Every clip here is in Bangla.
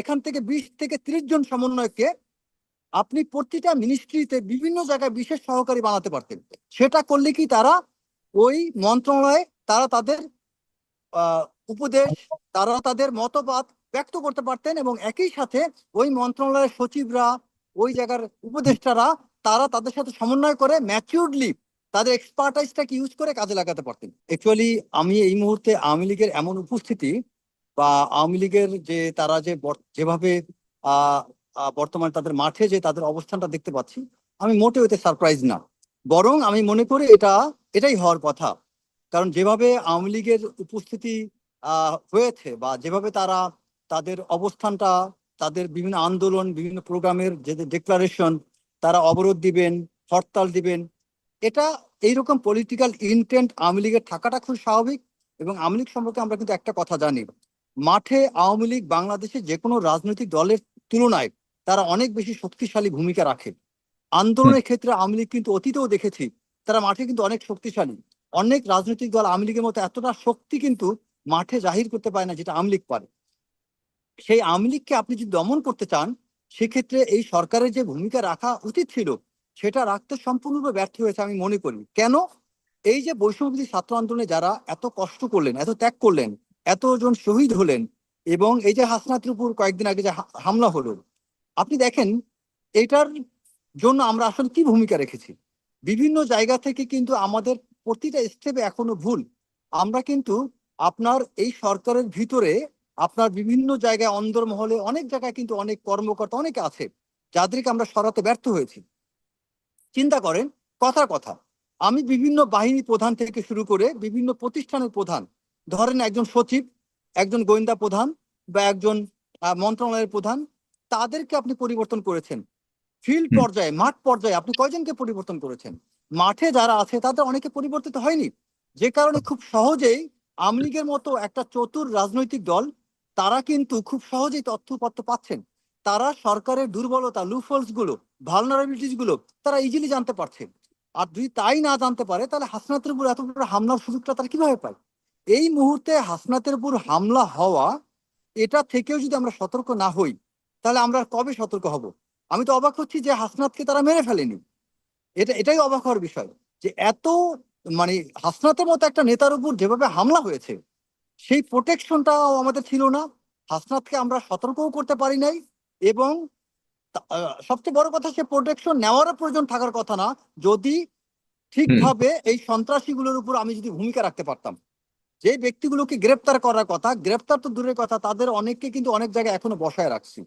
এখান থেকে বিশ থেকে ত্রিশ জন সমন্বয়কে আপনি প্রতিটা মিনিস্ট্রিতে বিভিন্ন জায়গায় বিশেষ সহকারী বানাতে পারতেন। সেটা করলে কি তারা ওই মন্ত্রণালয়ে তারা তাদের উপদেশ, তারা তাদের মতবাদ ব্যক্ত করতে পারতেন এবং একই সাথে ওই মন্ত্রণালয়ের সচিবরা, ওই জায়গার উপদেষ্টারা তারা তাদের সাথে সমন্বয় করে ম্যাচিউরলি তাদের এক্সপার্টাইজটাকে ইউজ করে কাজে লাগাতে পারতেন। অ্যাকচুয়ালি আমি এই মুহূর্তে আওয়ামী লীগের এমন উপস্থিতি বা আওয়ামী লীগের যে তারা যে যেভাবে বর্তমানে তাদের মাঠে যে তাদের অবস্থানটা দেখতে পাচ্ছি, আমি মোটেও এতে সারপ্রাইজ না। বরং আমি মনে করি এটা, এটাই হওয়ার কথা। কারণ যেভাবে আওয়ামী লীগের উপস্থিতি হয়েছে বা যেভাবে তারা তাদের অবস্থানটা, তাদের বিভিন্ন আন্দোলন, বিভিন্ন প্রোগ্রামের যে ডিক্লারেশন তারা অবরোধ দিবেন, হরতাল দিবেন, এটা এইরকম পলিটিক্যাল ইন্টেন্ট আওয়ামী লীগের থাকাটা খুব স্বাভাবিক এবং আওয়ামী লীগ সম্পর্কে আমরা কিন্তু একটা কথা জানি। মাঠে আওয়ামী লীগ বাংলাদেশে যে কোনো রাজনৈতিক দলের তুলনায় তারা অনেক বেশি শক্তিশালী ভূমিকা রাখে। আন্দোলনের ক্ষেত্রে আওয়ামী লীগ কিন্তু অতীতেও দেখেছি তারা মাঠে কিন্তু অনেক শক্তিশালী। অনেক রাজনৈতিক দল আওয়ামী লীগের মতো এতটা শক্তি কিন্তু মাঠে জাহির করতে পারে না যেটা আওয়ামী লীগ পারে। সেই আওয়ামী লীগকে আপনি যদি দমন করতে চান সেক্ষেত্রে এই সরকারের যে ভূমিকা রাখা উচিত ছিল সেটা রাখতে সম্পূর্ণরূপে ব্যর্থ হয়েছে আমি মনে করি। কেন? এই যে বৈষম্যবিধি ছাত্র আন্দোলনে যারা এত কষ্ট করলেন এত ত্যাগ করলেন এতজন শহীদ হলেন এবং এই যে হাসনাতের উপর কয়েকদিন আগে যে হামলা হলো, আপনি দেখেন এটার জন্য আমরা আসলে কি ভূমিকা রেখেছি? বিভিন্ন জায়গা থেকে কিন্তু আমাদের প্রতিটা স্টেপে এখনও ভুল। আমরা কিন্তু আপনার এই সরকারের ভিতরে আপনার বিভিন্ন জায়গায় অন্দরমহলে অনেক জায়গায় কিন্তু অনেক কর্মকর্তা অনেকে আছে যাদেরকে আমরা সরাতে ব্যর্থ হয়েছি। চিন্তা করেন, কথার কথা, আমি বিভিন্ন বাহিনী প্রধান থেকে শুরু করে বিভিন্ন প্রতিষ্ঠানের প্রধান ধরেন একজন সচিব একজন গোয়েন্দা প্রধান বা একজন মন্ত্রণালয়ের প্রধান তাদেরকে আপনি পরিবর্তন করেছেন। ফিল্ড পর্যায়ে মাঠ পর্যায়ে আপনি কয়জনকে পরিবর্তন করেছেন? মাঠে যারা আছে তাদের অনেকে পরিবর্তিত হয়নি। যে কারণে খুব সহজেই আওয়ামী লীগের মতো একটা চতুর রাজনৈতিক দল তারা কিন্তু খুব সহজেই তথ্যপত্র পাচ্ছেন। তারা সরকারের দুর্বলতা লুফলসগুলো ভালনারেবিলিটিসগুলো তারা ইজিলি জানতে পারছে। আর যদি তাই না জানতে পারে তাহলে হাসনাতের উপর এত বড় হামলার সুযোগটা তারা কীভাবে পায়? এই মুহূর্তে হাসনাতের উপর হামলা হওয়া এটা থেকেও যদি আমরা সতর্ক না হই তাহলে আমরা কবে সতর্ক হব? আমি তো অবাক হচ্ছি যে হাসনাতকে তারা মেরে ফেলেনি। এটা এটাই অবাক হওয়ার বিষয় যে এত মানে হাসনাতের মতো একটা নেতার উপর যেভাবে হামলা হয়েছে সেই প্রোটেকশনটাও আমাদের ছিল না। হাসনাতকে আমরা সতর্কও করতে পারি নাই এবং সবচেয়ে বড় কথা সে প্রোটেকশন নেওয়ারও প্রয়োজন থাকার কথা না। যদি ঠিকভাবে এই সন্ত্রাসীগুলোর উপর আমি যদি ভূমিকা রাখতে পারতাম যে ব্যক্তিগুলোকে গ্রেপ্তার করার কথা গ্রেপ্তার তো দূরের কথা তাদের অনেককে কিন্তু অনেক জায়গায় এখনও বসায় রাখছি।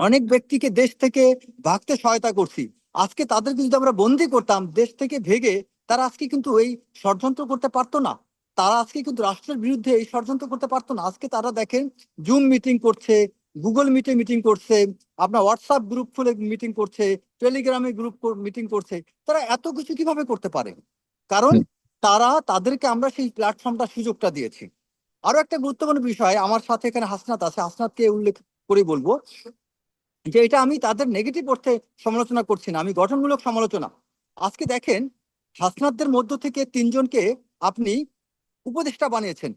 অনেক ব্যক্তিকে দেশ থেকে ভাগতে সহায়তা করছি। আজকে তাদেরকে যদি আমরা বন্দি করতাম দেশ থেকে ভেগে তারা আজকে কিন্তু এই ষড়যন্ত্র করতে পারতো না। তারা আজকে কিন্তু রাষ্ট্রের বিরুদ্ধে এই ষড়যন্ত্র করতে পারতো না। আজকে তারা দেখেন জুম মিটিং করছে গুগল মিটে মিটিং করছে আপনার হোয়াটসঅ্যাপ গ্রুপ খুলে মিটিং করছে টেলিগ্রামে গ্রুপ মিটিং করছে। তারা এত কিছু কীভাবে করতে পারে? কারণ। তারা তাদেরকে আমরা সেই প্ল্যাটফর্মটা সুযোগটা দিয়েছি। আরও একটা গুরুত্বপূর্ণ বিষয় আমার সাথে এখানে হাসনাত আছে। হাসনাতকে উল্লেখ করে বলব যে এটা আমি তাদের নেগেটিভ অর্থে সমালোচনা করছি না। আমি গঠনমূলক সমালোচনা। আজকে দেখেন হাসনাতদের মধ্য থেকে তিনজনকে আপনি উপদেষ্টা বানিয়েছেন।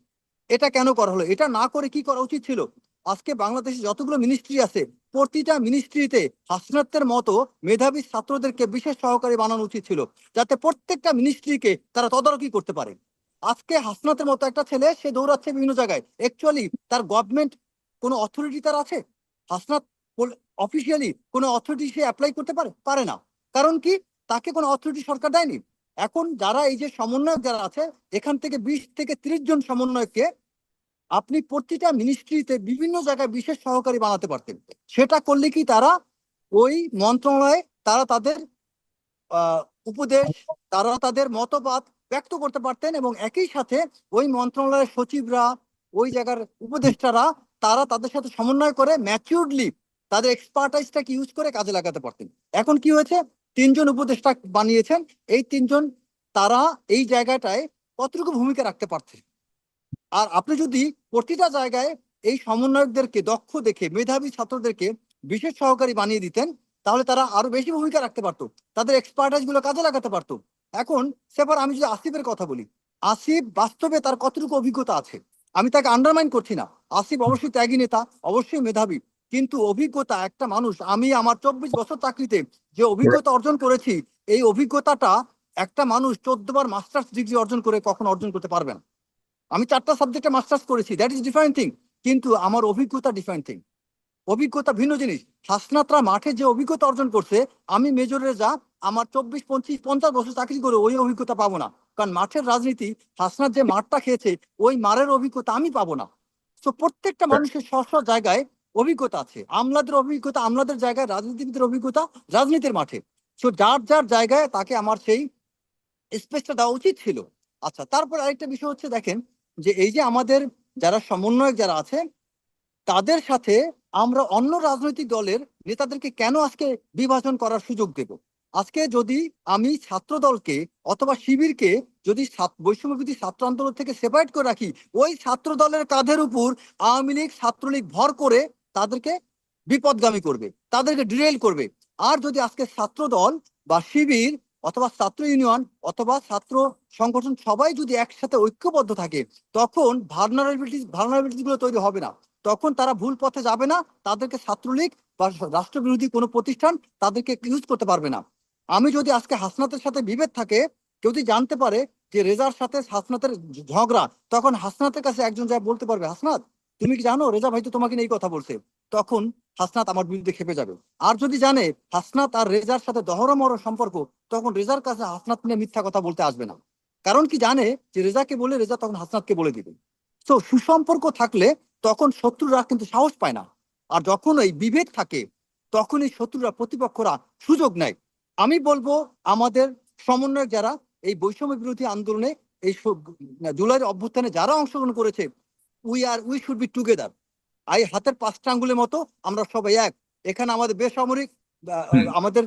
এটা কেন করা হলো? এটা না করে কি করা উচিত ছিল? আজকে বাংলাদেশে যতগুলো মিনিস্ট্রি আছে, প্রতিটা মিনিস্ট্রিতে হাসনাতের মতো মেধাবী ছাত্রদেরকে বিশেষ সহকারী বানানো উচিত ছিল, যাতে প্রত্যেকটা মিনিস্ট্রিকে তারা তদারকি করতে পারে। আজকে হাসনাতের মতো একটা ছেলে, সে দৌড়াচ্ছে বিভিন্ন জায়গায়। অ্যাকচুয়ালি তার গভর্নমেন্ট কোনো অথরিটি তার আছে? হাসনাত অফিসিয়ালি কোনো অথরিটি সে অ্যাপ্লাই করতে পারে? পারে না। কারণ কি? তাকে কোনো অথরিটি সরকার দেয়নি। এখন যারা এই যে সমন্বয়ক যারা আছে, এখান থেকে বিশ থেকে ত্রিশ জন সমন্বয়ককে আপনি প্রতিটা মিনিস্ট্রিতে বিভিন্ন জায়গায় বিশেষ সহকারী বানাতে পারতেন। সেটা করলে কি তারা ওই মন্ত্রণালয়ে তারা তাদের উপদেশ, তারা তাদের মতবাদ ব্যক্ত করতে পারতেন এবং একই সাথে ওই মন্ত্রণালয়ের সচিবরা, ওই জায়গার উপদেষ্টারা তারা তাদের সাথে সমন্বয় করে ম্যাচিউরলি তাদের এক্সপার্টাইজটাকে ইউজ করে কাজে লাগাতে পারতেন। এখন কি হয়েছে? তিনজন উপদেষ্টা বানিয়েছেন। এই তিনজন তারা এই জায়গাটায় কতটুকু ভূমিকা রাখতে পারছে? আর আপনি যদি প্রতিটা জায়গায় এই সমন্বয়কদেরকে দক্ষ দেখে, মেধাবী ছাত্রদেরকে বিশেষ সহকারী বানিয়ে দিতেন, তাহলে তারা আরও বেশি ভূমিকা রাখতে পারতো, তাদের এক্সপার্টাইজগুলো কাজে লাগাতে পারতো। এখন সেবার আমি যদি আসিফের কথা বলি, আসিফ বাস্তবে তার কতটুকু অভিজ্ঞতা আছে? আমি তাকে আন্ডারমাইন করছি না। আসিফ অবশ্যই ত্যাগী নেতা, অবশ্যই মেধাবী, কিন্তু অভিজ্ঞতা একটা মানুষ, আমি আমার চব্বিশ বছর চাকরিতে যে অভিজ্ঞতা অর্জন করেছি, এই অভিজ্ঞতাটা একটা মানুষ চোদ্দ বার মাস্টার্স ডিগ্রি অর্জন করে কখনো অর্জন করতে পারবে না। আমি চারটা সাবজেক্টে মাস্টার্স করেছি দ্যাট ইজ ডিফারেন্ট থিং কিন্তু আমার অভিজ্ঞতা ডিফারেন্ট থিং অভিজ্ঞতা ভিন্ন জিনিস। হাসনাতরা মাঠে যে অভিজ্ঞতা অর্জন করছে আমি মেজরে যা আমার চব্বিশ পঁচিশ পঞ্চাশ বছর চাকরি করে ওই অভিজ্ঞতা পাবো না। কারণ মাঠের রাজনীতি হাসনাত যে মাঠটা খেয়েছে ওই মারের অভিজ্ঞতা আমি পাবো না। তো প্রত্যেকটা মানুষের স্ব স্ব জায়গায় অভিজ্ঞতা আছে। আমলাদের অভিজ্ঞতা আমলাদের জায়গায় রাজনীতিবিদের অভিজ্ঞতা রাজনীতির মাঠে। তো যার যার জায়গায় তাকে আমার সেই স্পেসটা দেওয়া উচিত ছিল। আচ্ছা তারপর আরেকটা বিষয় হচ্ছে দেখেন যে এই যে আমাদের যারা সমন্বয়ক যারা আছে, তাদের সাথে আমরা অন্য রাজনৈতিক দলের নেতাদেরকে কেন আজকে বিভাজন করার সুযোগ দেব? আজকে যদি আমি ছাত্র দলকে অথবা শিবিরকে যদি ছাত- বৈষম্যবিধি ছাত্র আন্দোলন থেকে সেপারেট করে রাখি, ওই ছাত্র দলের কাঁধের উপর আওয়ামী লীগ ছাত্রলীগ ভর করে তাদেরকে বিপদগামী করবে, তাদেরকে ডিরেল করবে। আর যদি আজকে ছাত্র দল বা শিবির অথবা ছাত্র ইউনিয়ন অথবা ছাত্র সংগঠন সবাই যদি একসাথে ঐক্যবদ্ধ থাকে, তখন ভার্নারেবিলিটি ভার্নারেবিলিটি গুলো তৈরি হবে না। তখন তারা ভুল পথে যাবে না, তাদেরকে ছাত্রলীগ বা রাষ্ট্রবিরোধী কোনো প্রতিষ্ঠান তাদেরকে ইউজ করতে পারবে না। আমি যদি আজকে হাসনাতের সাথে বিভেদ থাকে, কেউ যদি জানতে পারে যে রেজার সাথে হাসনাতের ঝগড়া, তখন হাসনাতের কাছে একজন যা বলতে পারবে, হাসনাত, তুমি কি জানো? রেজা ভাই তো তোমাকে নিয়ে এই কথা বলছে। তখন হাসনাত আমার বিরুদ্ধে খেপে যাবে। আর যদি জানে হাসনাত আর রেজার সাথে দহরমর সম্পর্ক, তখন রেজার কাছে হাসনাত নিয়ে মিথ্যা কথা বলতে আসবে না। কারণ কি জানে যে রেজাকে বলে রেজা তখন হাসনাতকে বলে দিবে। তো সুসম্পর্ক থাকলে তখন শত্রুরা কিন্তু সাহস পায় না। আর যখন এই বিভেদ থাকে, তখন এই শত্রুরা প্রতিপক্ষরা সুযোগ নেয়। আমি বলব আমাদের সমন্বয়ক যারা এই বৈষম্য বিরোধী আন্দোলনে এই জুলাইয়ের অভ্যুত্থানে যারা অংশগ্রহণ করেছে we are we should be together I হাতের পাঁচটা আঙ্গুলের মতো আমরা সবাই এক। এখানে আমাদের বেসামরিক। আমাদের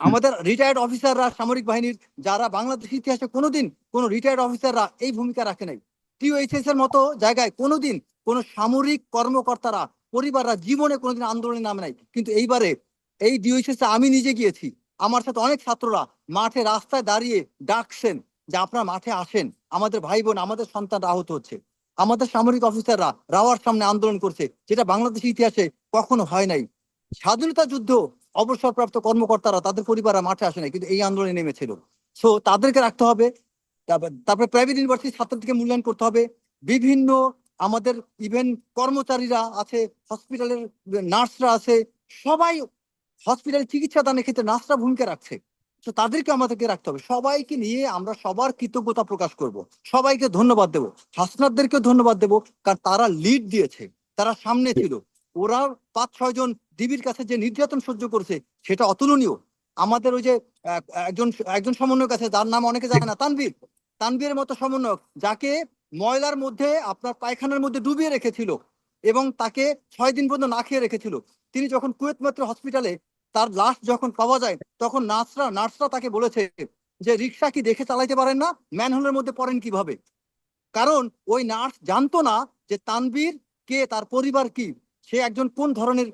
আমাদের রিটায়ার্ড অফিসাররা সামরিক বাহিনীর যারা বাংলাদেশ ইতিহাসে কোনোদিন কোন রিটায়ার্ড অফিসাররা এই ভূমিকা রাখে নাই। টিওএইচএস এর মতো জায়গায় কোনোদিন কোন সামরিক কর্মকর্তারা পরিবাররা জীবনে কোনোদিন আন্দোলনে নামে নাই। কিন্তু এইবারে এই ডিওএইচএস আমি নিজে গিয়েছি। আমার সাথে অনেক ছাত্ররা মাঠে রাস্তায় দাঁড়িয়ে ডাকছেন যে আপনারা মাঠে আসেন। আমাদের ভাই বোন আমাদের সন্তান আহত হচ্ছে। আমাদের সামরিক অফিসাররা রাওয়ার সামনে আন্দোলন করছে, যেটা বাংলাদেশের ইতিহাসে কখনো হয় নাই। স্বাধীনতা যুদ্ধ অবসরপ্রাপ্ত কর্মকর্তারা তাদের পরিবাররা মাঠে আসে নাই, কিন্তু এই আন্দোলনে নেমেছিল। সো তাদেরকে রাখতে হবে, তারপর প্রাইভেট ইউনিভার্সিটি ছাত্রদেরকে মূল্যায়ন করতে হবে। বিভিন্ন আমাদের ইভেন কর্মচারীরা আছে হসপিটালের নার্সরা আছে, সবাই হসপিটালে চিকিৎসা দানের ক্ষেত্রে নার্সরা ভূমিকা রাখছে। তো তাদেরকে আমাদেরকে রাখতে হবে। সবাইকে নিয়ে আমরা সবার কৃতজ্ঞতা প্রকাশ করব। সবাইকে ধন্যবাদ দেব। হাসনাতদেরকে ধন্যবাদ দেব। কারণ তারা লিড দিয়েছে। তারা সামনে ছিল। ওরা পাঁচ ছয় জন ডিবির কাছে যে নির্যাতন সহ্য করছে, সেটা অতুলনীয়। আমাদের ওই যে একজন একজন সমন্বয়ক আছে যার নাম অনেকে জানে না তানবীর তানবীরের মতো সমন্বয়ক, যাকে ময়লার মধ্যে আপনার পায়খানার মধ্যে ডুবিয়ে রেখেছিল এবং তাকে ছয় দিন পর্যন্ত না খেয়ে রেখেছিল। তিনি যখন কুয়েত মাত্র হসপিটালে তার লাশ যখন পাওয়া যায়, তখন নার্সরা নার্সরা তাকে বলেছে যে রিক্সা কি দেখে চালাইতে পারেন না? ম্যানহোলের মধ্যে পড়েন কীভাবে? কারণ ওই নার্স জানতো না যে তানবীর কে, তার পরিবার কি, সে একজন কোন ধরনের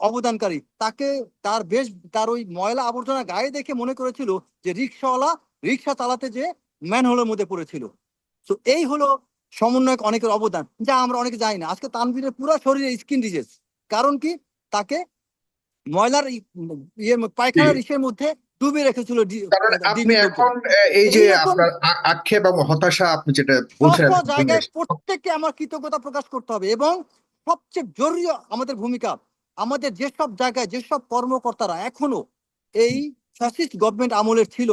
অবদানকারী। তাকে তার বেশ, তার ওই ময়লা আবর্জনা গায়ে দেখে মনে করেছিল যে রিক্সাওয়ালা রিক্সা চালাতে যে ম্যানহোলের মধ্যে পড়েছিল। তো এই হলো সমন্বয়ক অনেকের অবদান, যা আমরা অনেকে জানি না। আজকে তানবীরের পুরো শরীরে স্কিন ডিজিজ কারণ কি? তাকে ময়লার ইয়ে পায়খানার ইসের মধ্যে ডুবে রেখেছিল আপনি এখন এই যে আপনার আক্ষেপ এবং হতাশা আপনি যেটা বলছেন জায়গায় প্রত্যেককে আমার কৃতজ্ঞতা প্রকাশ করতে হবে এবং সবচেয়ে জরুরি আমাদের ভূমিকা আমাদের যেসব জায়গায় যেসব কর্মকর্তারা এখনও এই ফ্যাসিস্ট গভর্নমেন্ট আমলের ছিল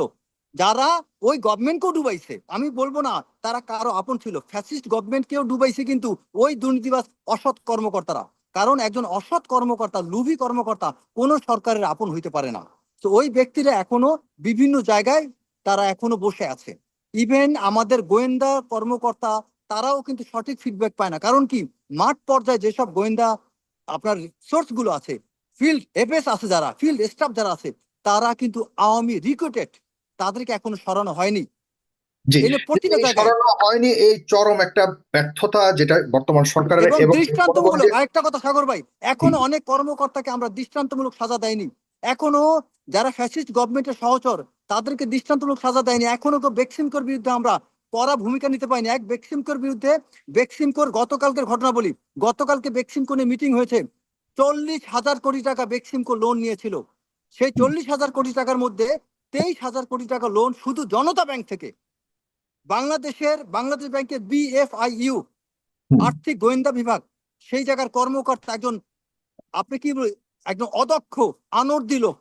যারা ওই গভর্নমেন্টকেও ডুবাইছে আমি বলব না তারা কারও আপন ছিল ফ্যাসিস্ট গভর্নমেন্টকেও ডুবাইছে কিন্তু ওই দুর্নীতিবাজ অসৎ কর্মকর্তারা। কারণ একজন অসৎ কর্মকর্তা, লুভি কর্মকর্তা কোনো সরকারের আপন হইতে পারে না। তো ওই ব্যক্তিরা এখনও বিভিন্ন জায়গায় তারা এখনও বসে আছে। ইভেন আমাদের গোয়েন্দা কর্মকর্তা, তারাও কিন্তু সঠিক ফিডব্যাক পায় না। কারণ কি? মাঠ পর্যায়ে যেসব গোয়েন্দা আপনার সোর্সগুলো আছে ফিল্ড এফএস আছে যারা ফিল্ড স্টাফ যারা আছে, তারা কিন্তু আওয়ামী রিক্রুটেড তাদেরকে এখনও সরানো হয়নি। হয়নি এই চরম একটা ব্যর্থতা যেটা বর্তমান সরকারের এবং দৃষ্টান্তমূলক আরেকটা কথা সাগর ভাই এখনও অনেক কর্মকর্তাকে আমরা দৃষ্টান্তমূলক সাজা দেয়নি। এখনও যারা ফ্যাসিস্ট গভর্নমেন্টের সহচর তাদেরকে দৃষ্টান্তমূলক সাজা দেয়নি। এখনও তো ভ্যাকসিনকর বিরুদ্ধে আমরা কড়া ভূমিকা নিতে পারেনি। এক বেক্সিমকোর বিরুদ্ধে বেক্সিমকোর গতকালকের ঘটনা বলি গতকালকে বেক্সিমকো নিয়ে মিটিং হয়েছে। চল্লিশ হাজার কোটি টাকা বেক্সিমকো লোন নিয়েছিল। সেই চল্লিশ হাজার কোটি টাকার মধ্যে তেইশ হাজার কোটি টাকা লোন শুধু জনতা ব্যাংক থেকে। বাংলাদেশের বাংলাদেশ ব্যাংকের বিএফআইইউ আর্থিক গোয়েন্দা বিভাগ সেই জায়গার কর্মকর্তা একজন আপনি কি একজন অদক্ষ আনর্দি লোক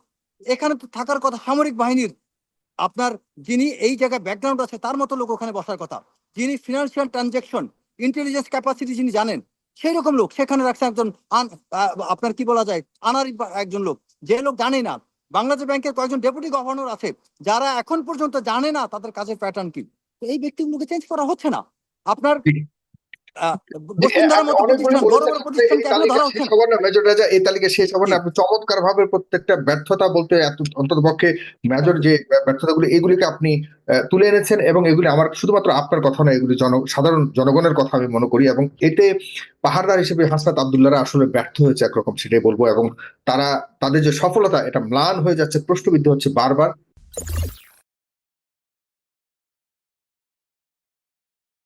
এখানে তো থাকার কথা সামরিক বাহিনীর আপনার যিনি এই জায়গায় ব্যাকগ্রাউন্ড আছে তার মতো লোক ওখানে বসার কথা। যিনি ফিনান্সিয়াল ট্রানজেকশন ইন্টেলিজেন্স ক্যাপাসিটি যিনি জানেন সেই রকম লোক সেখানে রাখছে একজন আপনার কি বলা যায় আনারি একজন লোক। যে লোক জানে না বাংলাদেশ ব্যাংকের কয়েকজন ডেপুটি গভর্নর আছে যারা এখন পর্যন্ত জানে না তাদের কাজের প্যাটার্ন কি। এই ব্যক্তিগুলোকে চেঞ্জ করা হচ্ছে না। আপনার এই তালিকা শেষ না। আপনি চমৎকার ভাবে প্রত্যেকটা ব্যর্থতা বলতে এত অন্তত পক্ষে মেজর যে ব্যর্থতাগুলো এগুলিকে আপনি তুলে এনেছেন এবং এগুলি আমার শুধুমাত্র আপনার কথা নয় এগুলি জন সাধারণ জনগণের কথা আমি মনে করি এবং এতে পাহাড়দার হিসেবে হাসনাত আবদুল্লাহরা আসলে ব্যর্থ হয়েছে একরকম সেটাই বলব এবং তারা তাদের যে সফলতা এটা ম্লান হয়ে যাচ্ছে প্রশ্নবিদ্ধ হচ্ছে বারবার।